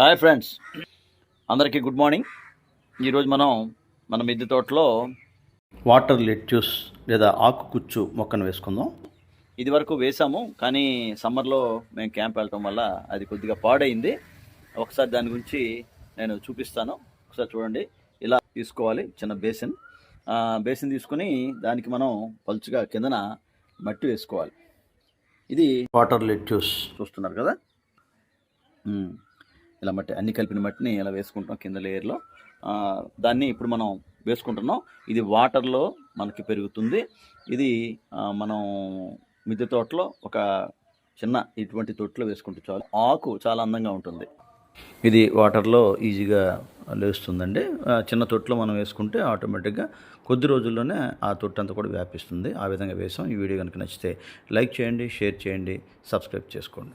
Hi friends. అందరికీ good morning. ఈరోజు మనం మన మిద్దె తోటలో వాటర్ లెట్యూస్ లేదా ఆకు కుచ్చు మొక్కను వేసుకుందాం. ఇది వరకు వేసాము కానీ సమ్మర్లో మేము క్యాంప్ వెళ్ళటం వల్ల అది కొద్దిగా పాడైంది. ఒకసారి దాని గురించి నేను చూపిస్తాను. ఒకసారి చూడండి. ఇలా తీసుకోవాలి చిన్న బేసిన్. బేసిన్ తీసుకుని దానికి మనం పలుచుగా కిందన మట్టి వేసుకోవాలి. ఇది వాటర్ లెట్యూస్ చూస్తున్నారు కదా? ఇలా మట్టి అన్ని కలిపిన మట్టిని ఇలా వేసుకుంటాం కింద లేయర్లో. దాన్ని ఇప్పుడు మనం వేసుకుంటున్నాం. ఇది వాటర్లో మనకి పెరుగుతుంది. ఇది మనం మిద్దె తోటలో ఒక చిన్న ఇటువంటి తొట్టులో వేసుకుంటే చాలు. ఆకు చాలా అందంగా ఉంటుంది. ఇది వాటర్లో ఈజీగా లేస్తుందండి. చిన్న తొట్టులో మనం వేసుకుంటే ఆటోమేటిక్గా కొద్ది రోజుల్లోనే ఆ తొట్టు అంతా కూడా వ్యాపిస్తుంది. ఆ విధంగా వేసాం. ఈ వీడియో కనుక నచ్చితే లైక్ చేయండి షేర్ చేయండి సబ్స్క్రైబ్ చేసుకోండి.